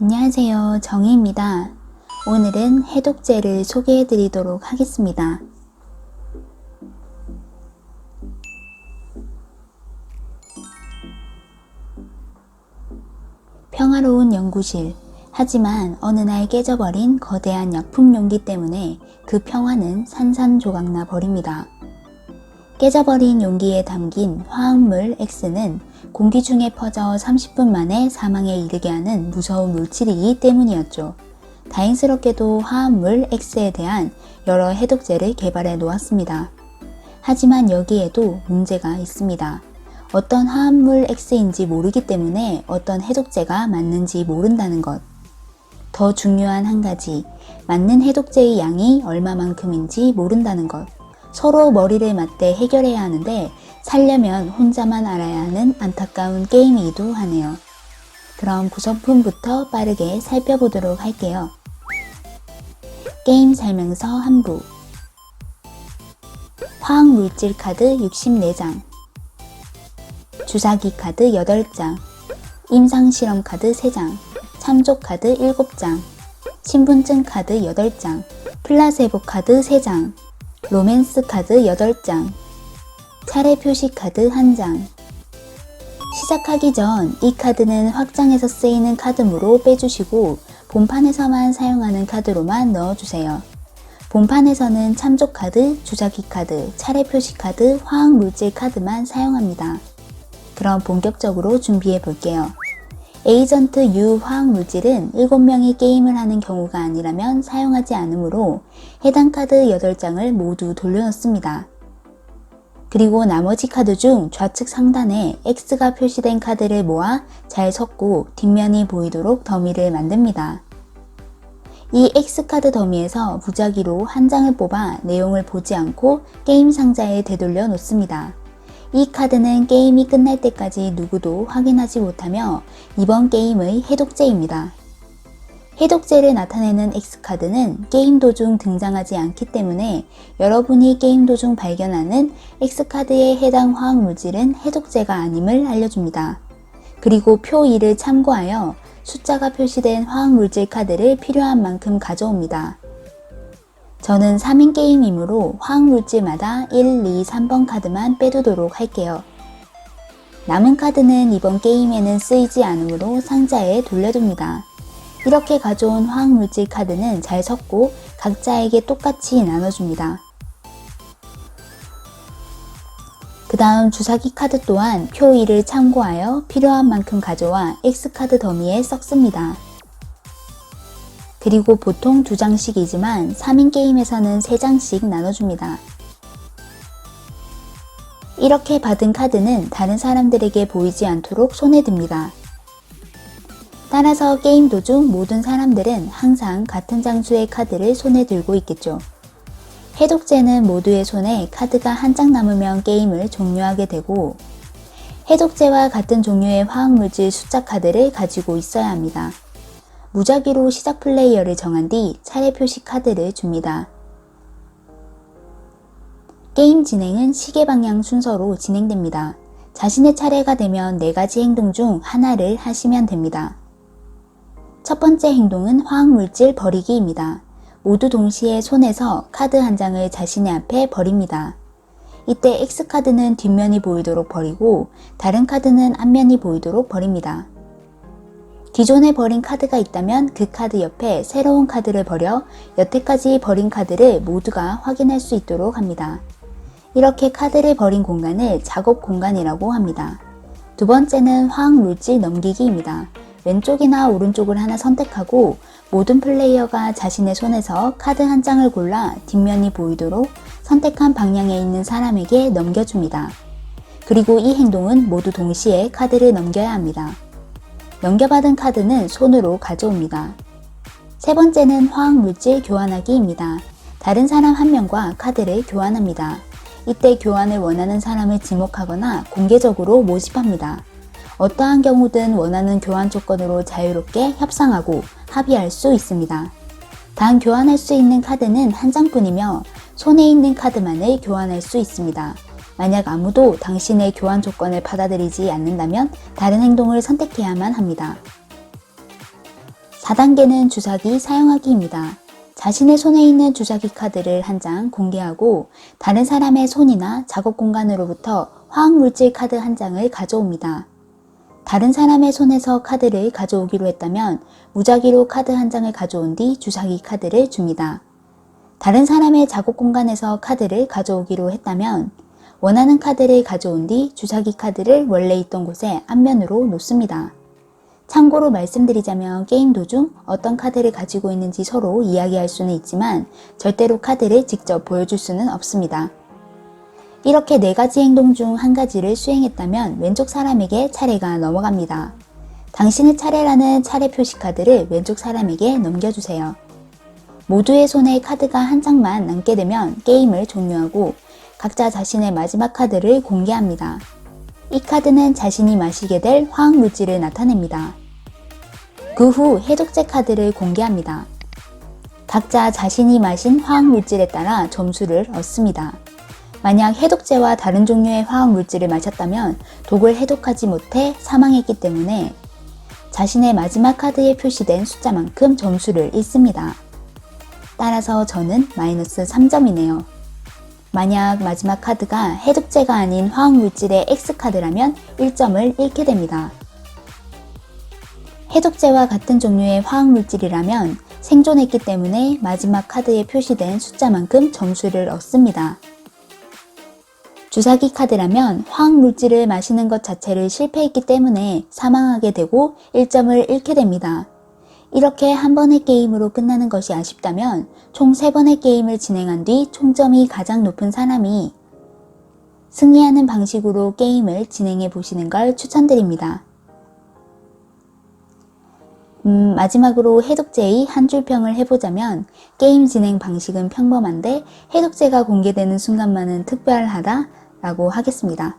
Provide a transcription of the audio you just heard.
안녕하세요. 정희입니다. 오늘은 해독제를 소개해 드리도록 하겠습니다. 평화로운 연구실. 하지만 어느 날 깨져버린 거대한 약품 용기 때문에 그 평화는 산산조각나 버립니다. 깨져버린 용기에 담긴 화학물 X는 공기 중에 퍼져 30분 만에 사망에 이르게 하는 무서운 물질이기 때문이었죠. 다행스럽게도 화합물 X에 대한 여러 해독제를 개발해 놓았습니다. 하지만 여기에도 문제가 있습니다. 어떤 화합물 X인지 모르기 때문에 어떤 해독제가 맞는지 모른다는 것. 더 중요한 한 가지, 맞는 해독제의 양이 얼마만큼인지 모른다는 것. 서로 머리를 맞대 해결해야 하는데 살려면 혼자만 알아야 하는 안타까운 게임이기도 하네요. 그럼 구성품부터 빠르게 살펴보도록 할게요. 게임 설명서 한부. 화학물질 카드 64장. 주사기 카드 8장. 임상실험 카드 3장. 참조 카드 7장. 신분증 카드 8장. 플라세보 카드 3장 로맨스 카드 8장 차례 표시 카드 1장 시작하기 전 이 카드는 확장해서 쓰이는 카드므로 빼주시고 본판에서만 사용하는 카드로만 넣어주세요. 본판에서는 참조 카드, 주사기 카드, 차례 표시 카드, 화학 물질 카드만 사용합니다. 그럼 본격적으로 준비해 볼게요. 에이전트 화학 물질은 7명이 게임을 하는 경우가 아니라면 사용하지 않으므로 해당 카드 8장을 모두 돌려놓습니다. 그리고 나머지 카드 중 좌측 상단에 X가 표시된 카드를 모아 잘 섞고 뒷면이 보이도록 더미를 만듭니다. 이 X카드 더미에서 무작위로 한 장을 뽑아 내용을 보지 않고 게임 상자에 되돌려 놓습니다. 이 카드는 게임이 끝날 때까지 누구도 확인하지 못하며 이번 게임의 해독제입니다. 해독제를 나타내는 X카드는 게임 도중 등장하지 않기 때문에 여러분이 게임 도중 발견하는 X카드에 해당 화학 물질은 해독제가 아님을 알려줍니다. 그리고 표 2를 참고하여 숫자가 표시된 화학 물질 카드를 필요한 만큼 가져옵니다. 저는 3인 게임이므로 화학물질마다 1, 2, 3번 카드만 빼두도록 할게요. 남은 카드는 이번 게임에는 쓰이지 않으므로 상자에 돌려둡니다. 이렇게 가져온 화학물질 카드는 잘 섞고 각자에게 똑같이 나눠줍니다. 그 다음 주사기 카드 또한 표 2를 참고하여 필요한 만큼 가져와 X카드 더미에 섞습니다. 그리고 보통 두 장씩이지만 3인 게임에서는 3장씩 나눠줍니다. 이렇게 받은 카드는 다른 사람들에게 보이지 않도록 손에 듭니다. 따라서 게임 도중 모든 사람들은 항상 같은 장수의 카드를 손에 들고 있겠죠. 해독제는 모두의 손에 카드가 한 장 남으면 게임을 종료하게 되고 해독제와 같은 종류의 화학물질 숫자 카드를 가지고 있어야 합니다. 무작위로 시작 플레이어를 정한 뒤 차례 표시 카드를 줍니다. 게임 진행은 시계 방향 순서로 진행됩니다. 자신의 차례가 되면 4가지 행동 중 하나를 하시면 됩니다. 첫 번째 행동은 화학물질 버리기입니다. 모두 동시에 손에서 카드 한 장을 자신의 앞에 버립니다. 이때 X카드는 뒷면이 보이도록 버리고 다른 카드는 앞면이 보이도록 버립니다. 기존에 버린 카드가 있다면 그 카드 옆에 새로운 카드를 버려 여태까지 버린 카드를 모두가 확인할 수 있도록 합니다. 이렇게 카드를 버린 공간을 작업 공간이라고 합니다. 두 번째는 화학 물질 넘기기입니다. 왼쪽이나 오른쪽을 하나 선택하고 모든 플레이어가 자신의 손에서 카드 한 장을 골라 뒷면이 보이도록 선택한 방향에 있는 사람에게 넘겨줍니다. 그리고 이 행동은 모두 동시에 카드를 넘겨야 합니다. 넘겨받은 카드는 손으로 가져옵니다. 세 번째는 화학물질 교환하기입니다. 다른 사람 한 명과 카드를 교환합니다. 이때 교환을 원하는 사람을 지목하거나 공개적으로 모집합니다. 어떠한 경우든 원하는 교환 조건으로 자유롭게 협상하고 합의할 수 있습니다. 단 교환할 수 있는 카드는 한 장뿐이며 손에 있는 카드만을 교환할 수 있습니다. 만약 아무도 당신의 교환 조건을 받아들이지 않는다면 다른 행동을 선택해야만 합니다. 4단계는 주사기 사용하기입니다. 자신의 손에 있는 주사기 카드를 한 장 공개하고 다른 사람의 손이나 작업 공간으로부터 화학물질 카드 한 장을 가져옵니다. 다른 사람의 손에서 카드를 가져오기로 했다면 무작위로 카드 한 장을 가져온 뒤 주사기 카드를 줍니다. 다른 사람의 작업 공간에서 카드를 가져오기로 했다면 원하는 카드를 가져온 뒤 주사기 카드를 원래 있던 곳에 앞면으로 놓습니다. 참고로 말씀드리자면 게임 도중 어떤 카드를 가지고 있는지 서로 이야기할 수는 있지만 절대로 카드를 직접 보여줄 수는 없습니다. 이렇게 네 가지 행동 중 한 가지를 수행했다면 왼쪽 사람에게 차례가 넘어갑니다. 당신의 차례라는 차례 표시 카드를 왼쪽 사람에게 넘겨주세요. 모두의 손에 카드가 한 장만 남게 되면 게임을 종료하고 각자 자신의 마지막 카드를 공개합니다. 이 카드는 자신이 마시게 될 화학 물질을 나타냅니다. 그 후 해독제 카드를 공개합니다. 각자 자신이 마신 화학 물질에 따라 점수를 얻습니다. 만약 해독제와 다른 종류의 화학 물질을 마셨다면 독을 해독하지 못해 사망했기 때문에 자신의 마지막 카드에 표시된 숫자만큼 점수를 잃습니다. 따라서 저는 마이너스 3점이네요. 만약 마지막 카드가 해독제가 아닌 화학물질의 X카드라면 1점을 잃게 됩니다. 해독제와 같은 종류의 화학물질이라면 생존했기 때문에 마지막 카드에 표시된 숫자만큼 점수를 얻습니다. 주사기 카드라면 화학물질을 마시는 것 자체를 실패했기 때문에 사망하게 되고 1점을 잃게 됩니다. 이렇게 한 번의 게임으로 끝나는 것이 아쉽다면 총 3번의 게임을 진행한 뒤 총점이 가장 높은 사람이 승리하는 방식으로 게임을 진행해 보시는 걸 추천드립니다. 음, 마지막으로 해독제의 한 줄평을 해보자면 게임 진행 방식은 평범한데 해독제가 공개되는 순간만은 특별하다 라고 하겠습니다.